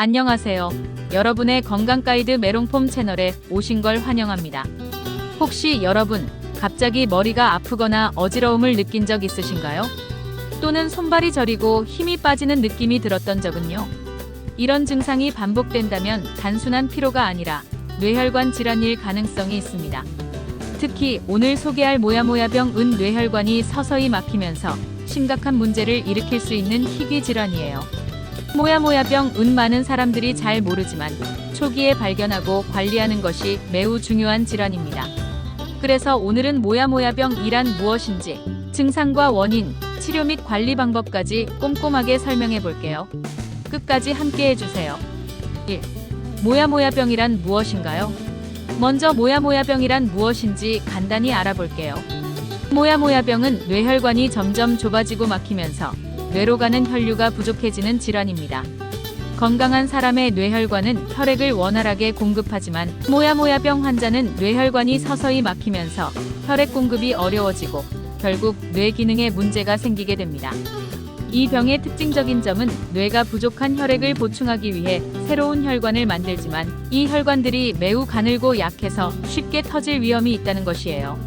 안녕하세요. 여러분의 건강 가이드 메롱폼 채널에 오신 걸 환영합니다. 혹시 여러분 갑자기 머리가 아프거나 어지러움을 느낀 적 있으신가요? 또는 손발이 저리고 힘이 빠지는 느낌이 들었던 적은요? 이런 증상이 반복된다면 단순한 피로가 아니라 뇌혈관 질환일 가능성이 있습니다. 특히 오늘 소개할 모야모야병 은 뇌혈관이 서서히 막히면서 심각한 문제를 일으킬 수 있는 희귀 질환이에요. 모야모야병 은 많은 사람들이 잘 모르지만 초기에 발견하고 관리하는 것이 매우 중요한 질환입니다. 그래서 오늘은 모야모야병이란 무엇인지 증상과 원인, 치료 및 관리 방법까지 꼼꼼하게 설명해 볼게요. 끝까지 함께 해주세요. 1. 모야모야병이란 무엇인가요? 먼저 모야모야병이란 무엇인지 간단히 알아볼게요. 모야모야병은 뇌혈관이 점점 좁아지고 막히면서 뇌로 가는 혈류가 부족해지는 질환입니다. 건강한 사람의 뇌혈관은 혈액을 원활하게 공급하지만 모야모야병 환자는 뇌혈관이 서서히 막히면서 혈액 공급이 어려워지고 결국 뇌 기능에 문제가 생기게 됩니다. 이 병의 특징적인 점은 뇌가 부족한 혈액을 보충하기 위해 새로운 혈관을 만들지만 이 혈관들이 매우 가늘고 약해서 쉽게 터질 위험이 있다는 것이에요.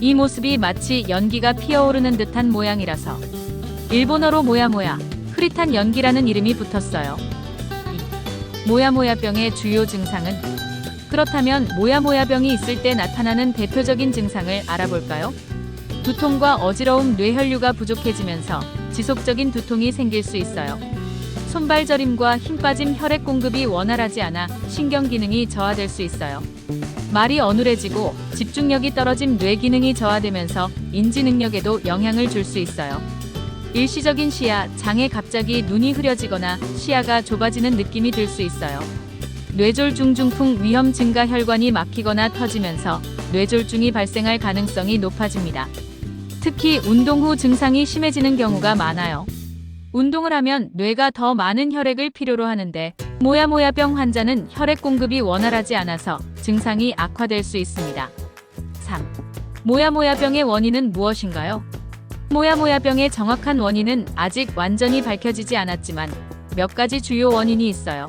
이 모습이 마치 연기가 피어오르는 듯한 모양이라서 일본어로 모야모야, 흐릿한 연기라는 이름이 붙었어요. 이 모야모야병의 주요 증상은 그렇다면 모야모야병이 있을 때 나타나는 대표적인 증상을 알아볼까요? 두통과 어지러움, 뇌혈류가 부족해지면서 지속적인 두통이 생길 수 있어요. 손발 저림과 힘 빠짐 혈액 공급이 원활하지 않아 신경 기능이 저하될 수 있어요. 말이 어눌해지고 집중력이 떨어짐 뇌 기능이 저하되면서 인지 능력에도 영향을 줄 수 있어요. 일시적인 시야, 장에 갑자기 눈이 흐려지거나 시야가 좁아지는 느낌이 들 수 있어요. 뇌졸중 중풍 위험 증가 혈관이 막히거나 터지면서 뇌졸중이 발생할 가능성이 높아집니다. 특히 운동 후 증상이 심해지는 경우가 많아요. 운동을 하면 뇌가 더 많은 혈액을 필요로 하는데 모야모야병 환자는 혈액 공급이 원활하지 않아서 증상이 악화될 수 있습니다. 3. 모야모야병의 원인은 무엇인가요? 모야모야병의 정확한 원인은 아직 완전히 밝혀지지 않았지만 몇 가지 주요 원인이 있어요.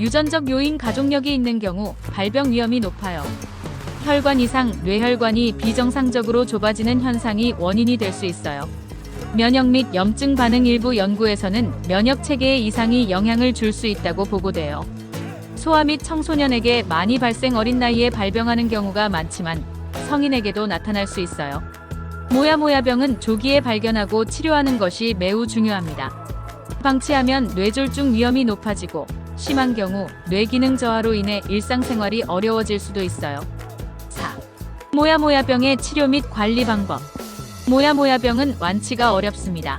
유전적 요인 가족력이 있는 경우 발병 위험이 높아요. 혈관 이상, 뇌혈관이 비정상적으로 좁아지는 현상이 원인이 될 수 있어요. 면역 및 염증 반응 일부 연구에서는 면역 체계에 이상이 영향을 줄 수 있다고 보고돼요. 소아 및 청소년에게 많이 발생 어린 나이에 발병하는 경우가 많지만 성인에게도 나타날 수 있어요. 모야모야병은 조기에 발견하고 치료하는 것이 매우 중요합니다. 방치하면 뇌졸중 위험이 높아지고 심한 경우 뇌 기능 저하로 인해 일상생활이 어려워질 수도 있어요. 4. 모야모야병의 치료 및 관리 방법. 모야모야병은 완치가 어렵습니다.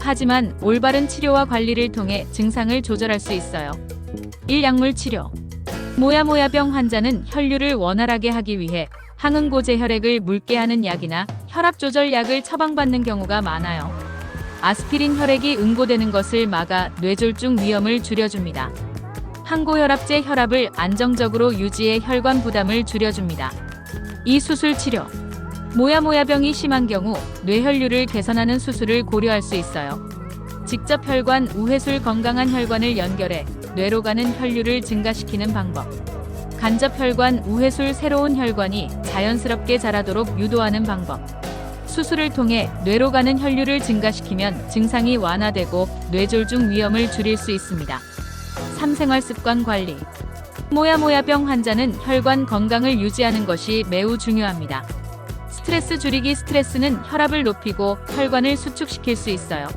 하지만 올바른 치료와 관리를 통해 증상을 조절할 수 있어요. 1. 약물 치료. 모야모야병 환자는 혈류를 원활하게 하기 위해 항응고제 혈액을 묽게 하는 약이나 혈압 조절 약을 처방받는 경우가 많아요. 아스피린 혈액이 응고되는 것을 막아 뇌졸중 위험을 줄여줍니다. 항고혈압제 혈압을 안정적으로 유지해 혈관 부담을 줄여줍니다. 이 수술 치료. 모야모야병이 심한 경우 뇌혈류를 개선하는 수술을 고려할 수 있어요. 직접 혈관 우회술 건강한 혈관을 연결해 뇌로 가는 혈류를 증가시키는 방법. 간접 혈관 우회술 새로운 혈관이 자연스럽게 자라도록 유도하는 방법. 수술을 통해 뇌로 가는 혈류를 증가시키면 증상이 완화되고 뇌졸중 위험을 줄일 수 있습니다. 3. 생활 습관 관리. 모야모야병 환자는 혈관 건강을 유지하는 것이 매우 중요합니다. 스트레스 줄이기 스트레스는 혈압을 높이고 혈관을 수축시킬 수 있어요.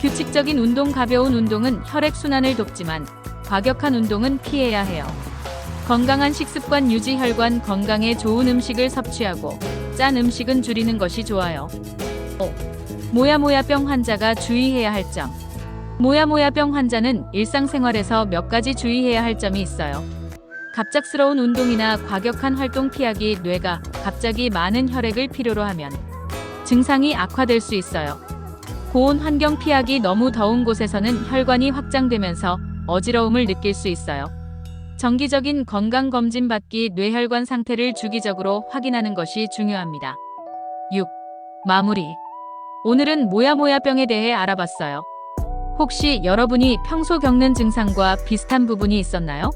규칙적인 운동 가벼운 운동은 혈액 순환을 돕지만 과격한 운동은 피해야 해요. 건강한 식습관 유지 혈관 건강에 좋은 음식을 섭취하고 짠 음식은 줄이는 것이 좋아요. 5. 모야모야병 환자가 주의해야 할 점. 모야모야병 환자는 일상생활에서 몇 가지 주의해야 할 점이 있어요. 갑작스러운 운동이나 과격한 활동 피하기 뇌가 갑자기 많은 혈액을 필요로 하면 증상이 악화될 수 있어요. 고온 환경 피하기 너무 더운 곳에서는 혈관이 확장되면서 어지러움을 느낄 수 있어요. 정기적인 건강 검진 받기 뇌혈관 상태를 주기적으로 확인하는 것이 중요합니다. 6. 마무리. 오늘은 모야모야병에 대해 알아봤어요. 혹시 여러분이 평소 겪는 증상과 비슷한 부분이 있었나요?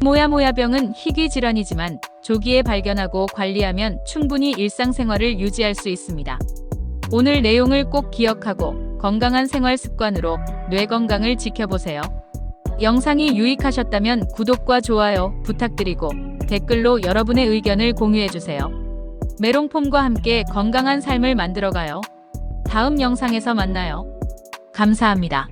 모야모야병은 희귀 질환이지만 조기에 발견하고 관리하면 충분히 일상생활을 유지할 수 있습니다. 오늘 내용을 꼭 기억하고 건강한 생활 습관으로 뇌 건강을 지켜보세요. 영상이 유익하셨다면 구독과 좋아요 부탁드리고 댓글로 여러분의 의견을 공유해주세요. 메롱폼과 함께 건강한 삶을 만들어가요. 다음 영상에서 만나요. 감사합니다.